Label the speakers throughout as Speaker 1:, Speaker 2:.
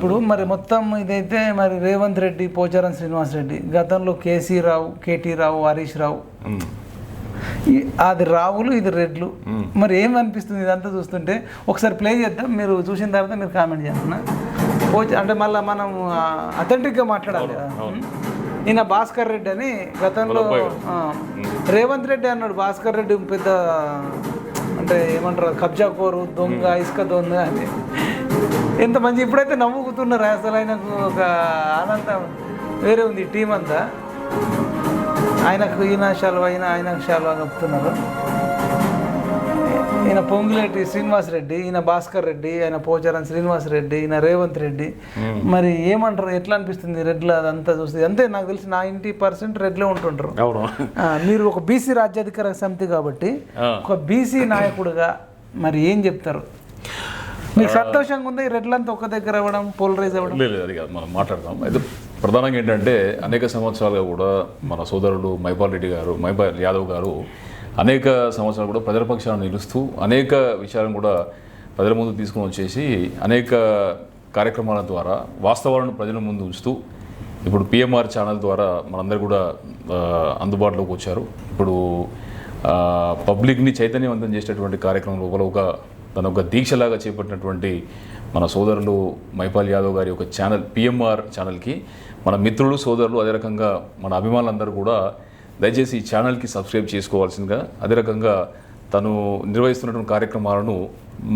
Speaker 1: ఇప్పుడు మరి మొత్తం ఇదైతే మరి రేవంత్ రెడ్డి పోచారం శ్రీనివాస్ రెడ్డి. గతంలో K C Rao K T Rao Harish Rao. అది రావులు ఇది రెడ్లు. మరి ఏమనిపిస్తుంది ఇదంతా చూస్తుంటే? ఒకసారి ప్లే చేద్దాం. మీరు చూసిన తర్వాత మీరు కామెంట్ చేస్తున్నా పోచ అంటే మళ్ళీ మనం అథెంటిక్గా మాట్లాడాలి కదా. ఈయన భాస్కర్ రెడ్డి అని గతంలో రేవంత్ రెడ్డి అన్నాడు భాస్కర్ రెడ్డి పెద్ద అంటే ఏమంటారు కబ్జా కోరు దొంగ ఇసుక దొంగ అని. ఎంత మంచి ఇప్పుడైతే నవ్వుకుతున్నారు? అసలు ఆయనకు ఒక ఆనందం వేరే ఉంది టీం అంతా. ఆయనకు ఈయన శాలువ అయిన ఆయనకు శాలువ కప్పుతున్నారు ఈయన పొంగులేటి శ్రీనివాస్ రెడ్డి ఈయన భాస్కర్ రెడ్డి ఆయన పోచారం శ్రీనివాస్ రెడ్డి ఈయన రేవంత్ రెడ్డి. మరి ఏమంటారు? ఎట్లా అనిపిస్తుంది రెడ్ల అదంతా చూస్తే? అంతే నాకు తెలిసి నైంటీ పర్సెంట్ రెడ్లే ఉంటుంటారు మీరు ఒక బీసీ రాజ్యాధికార సమితి కాబట్టి. ఒక బీసీ నాయకుడిగా మరి ఏం చెప్తారు? మీకు సంతోషంగా ఉంది ఈ రెడ్లంతా ఒక దగ్గర అవ్వడం పోలరైజ్ అవ్వడం?
Speaker 2: లేదు లేదు, అది కాదు మనం మాట్లాడదాం. అయితే ప్రధానంగా ఏంటంటే అనేక సంవత్సరాలుగా కూడా మన సోదరుడు మైపాల్ రెడ్డి గారు మైపాల్ యాదవ్ గారు అనేక సంవత్సరాలు కూడా ప్రజల నిలుస్తూ అనేక విషయాలను కూడా ప్రజల ముందు తీసుకొని వచ్చేసి అనేక కార్యక్రమాల ద్వారా వాస్తవాలను ప్రజల ముందు ఉంచుతూ ఇప్పుడు పిఎంఆర్ ఛానల్ ద్వారా మనందరూ కూడా అందుబాటులోకి వచ్చారు. ఇప్పుడు పబ్లిక్ని చైతన్యవంతం చేసేటటువంటి కార్యక్రమం లోపల ఒక తన ఒక దీక్షలాగా చేపట్టినటువంటి మన సోదరులు మైపాల్ యాదవ్ గారి ఒక ఛానల్ పిఎంఆర్ ఛానల్కి మన మిత్రులు సోదరులు అదే రకంగా మన అభిమానులందరూ కూడా దయచేసి ఈ ఛానల్కి సబ్స్క్రైబ్ చేసుకోవాల్సిందిగా అదే రకంగా తను నిర్వహిస్తున్నటువంటి కార్యక్రమాలను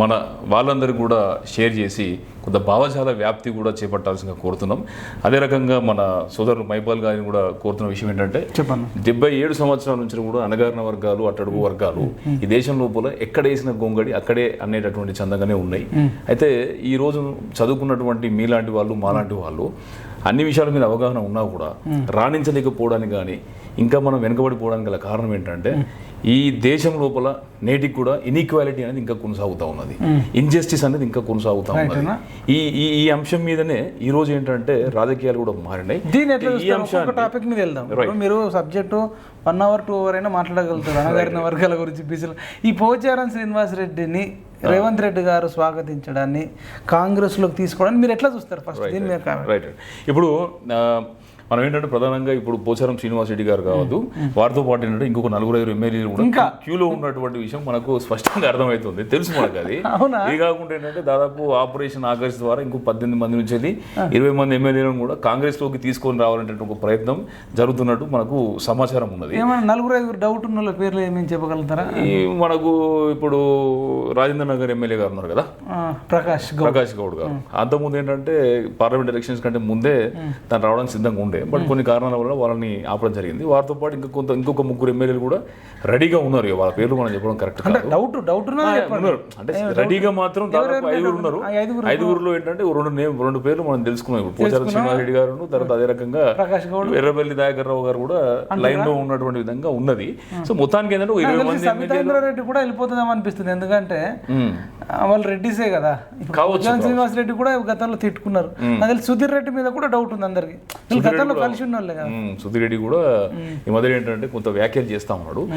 Speaker 2: మన వాళ్ళందరూ కూడా షేర్ చేసి కొంత భావజాల వ్యాప్తి కూడా చేపట్టాల్సిందిగా కోరుతున్నాం. అదే రకంగా మన సోదరులు మైపాల్ గారిని కూడా కోరుతున్న విషయం ఏంటంటే
Speaker 1: చెప్పండి.
Speaker 2: డెబ్బై ఏడు సంవత్సరాల నుంచి కూడా అణగారిన వర్గాలు అట్టడుగు వర్గాలు ఈ దేశం లోపల ఎక్కడ వేసిన గొంగడి అక్కడే అనేటటువంటి చందంగానే ఉన్నాయి. అయితే ఈ రోజు చదువుకున్నటువంటి మీలాంటి వాళ్ళు మాలాంటి వాళ్ళు అన్ని విషయాల మీద అవగాహన ఉన్నా కూడా రాణించలేకపోవడానికి కానీ ఇంకా మనం వెనుకబడిపోవడానికి గల కారణం ఏంటంటే ఈ దేశం లోపల నేటికి కూడా ఇన్ఈక్వాలిటీ అనేది ఇంకా కొనసాగుతూ ఉన్నది. ఇంజస్టిస్ అనేది ఇంకా కొనసాగుతూ ఉన్నది. ఈ ఈ ఈ అంశం మీదనే ఈ రోజు ఏంటంటే రాజకీయాలు కూడా మారినాయి.
Speaker 1: దీని టాపిక్ మీద వెళ్దాం. మీరు subject one hour two hour అయినా మాట్లాడగలుగుతారు. అనగారిన వర్గాల గురించి బీసీలు ఈ పోచారం శ్రీనివాస్ రెడ్డిని రేవంత్ రెడ్డి గారు స్వాగతించడాన్ని కాంగ్రెస్లోకి తీసుకోవడానికి మీరు ఎట్లా చూస్తారు? ఫస్ట్ దీని మీద.
Speaker 2: రైట్ ఇప్పుడు మనం ఏంటంటే ప్రధానంగా ఇప్పుడు పోచారం శ్రీనివాస్ రెడ్డి గారు కావద్దు. వారితో పాటు ఏంటంటే ఇంకొక నలుగురు ఐదు ఎమ్మెల్యేలు కూడా
Speaker 1: ఇంకా?
Speaker 2: క్యూలో ఉన్నటువంటి విషయం మనకు స్పష్టంగా అర్థమవుతుంది. తెలుసు మనకు అది? ఇది కాకుండా ఏంటంటే దాదాపు ఆపరేషన్ ఆగస్ట్ ద్వారా ఇంకో పద్దెనిమిది మంది నుంచి ఇరవై మంది ఎమ్మెల్యేలను కూడా కాంగ్రెస్లోకి తీసుకొని రావాలంటే ఒక ప్రయత్నం జరుగుతున్నట్టు మనకు సమాచారం ఉన్నది.
Speaker 1: నలుగురు ఐదుగురు డౌట్ ఉన్న వాళ్ళ పేర్లు ఏమేమి చెప్పగలుగుతారా?
Speaker 2: మనకు ఇప్పుడు రాజేంద్ర నగర్ ఎమ్మెల్యే గారు ఉన్నారు కదా?
Speaker 1: ప్రకాష్
Speaker 2: ప్రకాష్ గౌడ్ గారు. అంతకుముందు ఏంటంటే పార్లమెంట్ ఎలక్షన్స్ కంటే ముందే తను రావడానికి సిద్ధంగా ఉండే. బట్ కొన్ని కారణాల వల్ల వాళ్ళని ఆపడం జరిగింది. వారితో పాటు ఇంకా కొంత ఇంకొక ముగ్గురు ఎమ్మెల్యేలు కూడా రెడీగా ఉన్నారు. వాళ్ళ పేర్లు మనం చెప్పడం కరెక్ట్ కాదు.
Speaker 1: డౌట్ డౌట్
Speaker 2: ఉన్నారు. అంటే రెడీగా మాత్రం దాదాపు ఐదుగురు ఉన్నారు.
Speaker 1: ఆ ఐదుగురు.
Speaker 2: ఐదుగురులో ఏంటంటే రెండు నేమ్ రెండు పేర్లు మనం తెలుసుకున్నాం. ఇప్పుడు పోచారం శ్రీనివాసరెడ్డి గారు తర్వాత అదే రకంగా
Speaker 1: ప్రకాష్ గౌడ్.
Speaker 2: ఎర్రబెల్లి దయాకర్ రావు గారు కూడా లైన్లో ఉన్నటువంటి విధంగా ఉన్నది. సో మొత్తానికి ఏంటంటే ఇరవై మంది
Speaker 1: రెడ్డి కూడా వెళ్ళిపోతుందేమో అనిపిస్తుంది. ఎందుకంటే వాళ్ళు రెడ్డిసే కదా. ఇప్పుడు
Speaker 2: కావచ్చు,
Speaker 1: ఉద్యాన శ్రీనివాస్ రెడ్డి కూడా గతంలో తిట్టుకున్నారు. నాకు తెలిసి సుధీర్ రెడ్డి మీద కూడా డౌట్ ఉంది అందరికి. గతంలో కలిసి ఉన్న వాళ్ళే కదా.
Speaker 2: ఉమ్, సుధీర్ రెడ్డి కూడా ఈ మధ్య ఏంటంటే కొంత వ్యాఖ్యలు చేస్తా ఉన్నాడు.